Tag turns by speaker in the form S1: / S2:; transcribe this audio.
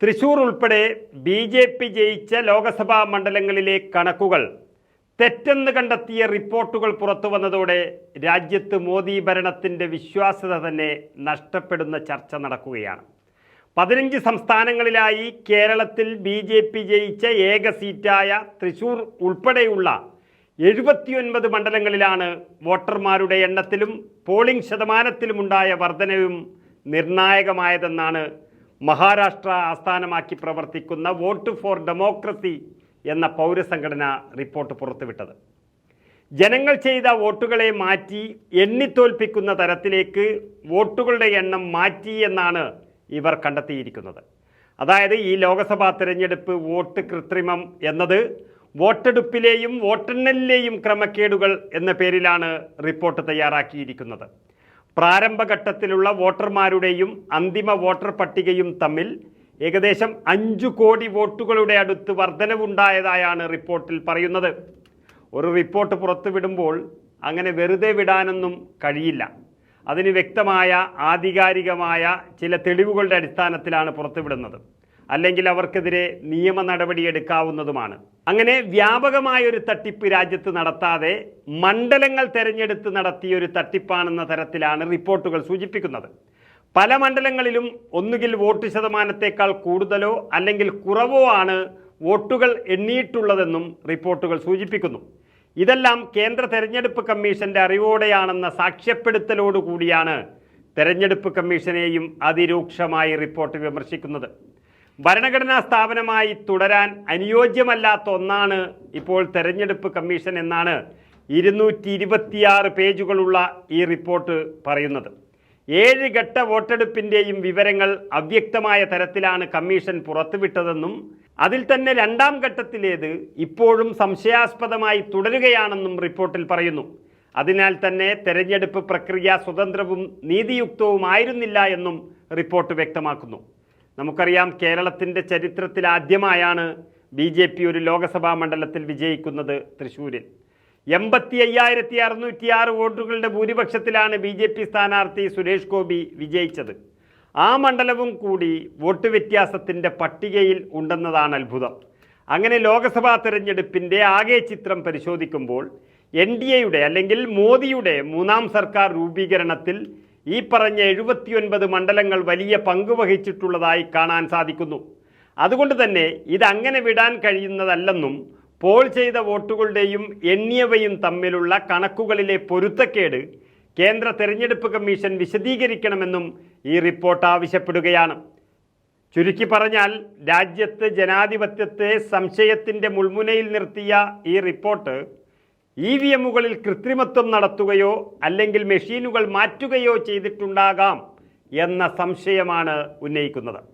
S1: തൃശൂർ ഉൾപ്പെടെ B J P ജയിച്ച ലോക്സഭാ മണ്ഡലങ്ങളിലെ കണക്കുകൾ തെറ്റെന്ന് കണ്ടെത്തിയ റിപ്പോർട്ടുകൾ പുറത്തു വന്നതോടെ രാജ്യത്ത് മോദി ഭരണത്തിന്റെ വിശ്വാസ്യത തന്നെ നഷ്ടപ്പെടുന്ന ചർച്ച നടക്കുകയാണ്. പതിനഞ്ച് സംസ്ഥാനങ്ങളിലായി കേരളത്തിൽ ബി ജെ പി ജയിച്ച ഏക സീറ്റായ തൃശൂർ ഉൾപ്പെടെയുള്ള എഴുപത്തിയൊൻപത് മണ്ഡലങ്ങളിലാണ് വോട്ടർമാരുടെ എണ്ണത്തിലും പോളിംഗ് ശതമാനത്തിലുമുണ്ടായ വർധനവും നിർണായകമായതെന്നാണ് മഹാരാഷ്ട്ര ആസ്ഥാനമാക്കി പ്രവർത്തിക്കുന്ന വോട്ട് ഫോർ ഡെമോക്രസി എന്ന പൗരസംഘടന റിപ്പോർട്ട് പുറത്തുവിട്ടത്. ജനങ്ങൾ ചെയ്ത വോട്ടുകളെ മാറ്റി എണ്ണിത്തോൽപ്പിക്കുന്ന തരത്തിലേക്ക് വോട്ടുകളുടെ എണ്ണം മാറ്റി എന്നാണ് ഇവർ കണ്ടെത്തിയിരിക്കുന്നത്. അതായത് ഈ ലോക്സഭാ തിരഞ്ഞെടുപ്പ് വോട്ട് കൃത്രിമം എന്നത് വോട്ടെടുപ്പിലെയും വോട്ടെണ്ണലിലെയും ക്രമക്കേടുകൾ എന്ന പേരിലാണ് റിപ്പോർട്ട് തയ്യാറാക്കിയിരിക്കുന്നത്. പ്രാരംഭഘട്ടത്തിലുള്ള വോട്ടർമാരുടെയും അന്തിമ വോട്ടർ പട്ടികയും തമ്മിൽ ഏകദേശം അഞ്ചു കോടി വോട്ടുകളുടെ അടുത്ത് വർധനവുണ്ടായതായാണ് റിപ്പോർട്ടിൽ പറയുന്നത്. ഒരു റിപ്പോർട്ട് പുറത്തുവിടുമ്പോൾ അങ്ങനെ വെറുതെ വിടാനൊന്നും കഴിയില്ല. അതിന് വ്യക്തമായ ആധികാരികമായ ചില തെളിവുകളുടെ അടിസ്ഥാനത്തിലാണ് പുറത്തുവിടുന്നത്. അല്ലെങ്കിൽ അവർക്കെതിരെ നിയമ നടപടിയെടുക്കാവുന്നതുമാണ് അങ്ങനെ വ്യാപകമായ ഒരു തട്ടിപ്പ് രാജ്യത്ത് നടത്താതെ മണ്ഡലങ്ങൾ തെരഞ്ഞെടുത്ത് നടത്തിയ ഒരു തട്ടിപ്പാണെന്ന തരത്തിലാണ് റിപ്പോർട്ടുകൾ സൂചിപ്പിക്കുന്നത്. പല മണ്ഡലങ്ങളിലും ഒന്നുകിൽ വോട്ട് ശതമാനത്തേക്കാൾ കൂടുതലോ അല്ലെങ്കിൽ കുറവോ ആണ് വോട്ടുകൾ എണ്ണിയിട്ടുള്ളതെന്നും റിപ്പോർട്ടുകൾ സൂചിപ്പിക്കുന്നു. ഇതെല്ലാം കേന്ദ്ര തെരഞ്ഞെടുപ്പ് കമ്മീഷന്റെ അറിവോടെയാണെന്ന സാക്ഷ്യപ്പെടുത്തലോടുകൂടിയാണ് തെരഞ്ഞെടുപ്പ് കമ്മീഷനെയും അതിരൂക്ഷമായി റിപ്പോർട്ട് വിമർശിക്കുന്നത്. ഭരണഘടനാ സ്ഥാപനമായി തുടരാൻ അനുയോജ്യമല്ലാത്ത ഒന്നാണ് ഇപ്പോൾ തെരഞ്ഞെടുപ്പ് കമ്മീഷൻ എന്നാണ് ഇരുന്നൂറ്റി ഇരുപത്തിയാറ് പേജുകളുള്ള ഈ റിപ്പോർട്ട് പറയുന്നത്. ഏഴ് ഘട്ട വോട്ടെടുപ്പിന്റെയും വിവരങ്ങൾ അവ്യക്തമായ തരത്തിലാണ് കമ്മീഷൻ പുറത്തുവിട്ടതെന്നും അതിൽ തന്നെ രണ്ടാം ഘട്ടത്തിലേത് ഇപ്പോഴും സംശയാസ്പദമായി തുടരുകയാണെന്നും റിപ്പോർട്ടിൽ പറയുന്നു. അതിനാൽ തന്നെ തെരഞ്ഞെടുപ്പ് പ്രക്രിയ സ്വതന്ത്രവും നീതിയുക്തവുമായിരുന്നില്ല എന്നും റിപ്പോർട്ട് വ്യക്തമാക്കുന്നു. നമുക്കറിയാം കേരളത്തിന്റെ ചരിത്രത്തിൽ ആദ്യമായാണ് ബി ജെ പി ഒരു ലോക്സഭാ മണ്ഡലത്തിൽ വിജയിക്കുന്നത് തൃശ്ശൂരിൽ. എൺപത്തി അയ്യായിരത്തി അറുന്നൂറ്റി ആറ് വോട്ടുകളുടെ ഭൂരിപക്ഷത്തിലാണ് ബി ജെ പി സ്ഥാനാർത്ഥി സുരേഷ് ഗോപി വിജയിച്ചത്. ആ മണ്ഡലവും കൂടി വോട്ട് വ്യത്യാസത്തിന്റെ പട്ടികയിൽ ഉണ്ടെന്നതാണ് അത്ഭുതം. അങ്ങനെ ലോക്സഭാ തെരഞ്ഞെടുപ്പിന്റെ ആകെ ചിത്രം പരിശോധിക്കുമ്പോൾ എൻ ഡി എയുടെ അല്ലെങ്കിൽ മോദിയുടെ മൂന്നാം സർക്കാർ രൂപീകരണത്തിൽ ഈ പറഞ്ഞ എഴുപത്തിയൊൻപത് മണ്ഡലങ്ങൾ വലിയ പങ്കുവഹിച്ചിട്ടുള്ളതായി കാണാൻ സാധിക്കുന്നു. അതുകൊണ്ട് തന്നെ ഇതങ്ങനെ വിടാൻ കഴിയുന്നതല്ലെന്നും പോൾ ചെയ്ത വോട്ടുകളുടെയും എണ്ണിയവയും തമ്മിലുള്ള കണക്കുകളിലെ പൊരുത്തക്കേട് കേന്ദ്ര തെരഞ്ഞെടുപ്പ് കമ്മീഷൻ വിശദീകരിക്കണമെന്നും ഈ റിപ്പോർട്ട് ആവശ്യപ്പെടുകയാണ്. ചുരുക്കി പറഞ്ഞാൽ രാജ്യത്ത് ജനാധിപത്യത്തെ സംശയത്തിന്റെ മുൾമുനയിൽ നിർത്തിയ ഈ റിപ്പോർട്ട് ഇ വി എമ്മുകളിൽ കൃത്രിമത്വം നടത്തുകയോ അല്ലെങ്കിൽ മെഷീനുകൾ മാറ്റുകയോ ചെയ്തിട്ടുണ്ടാകാം എന്ന സംശയമാണ് ഉന്നയിക്കുന്നത്.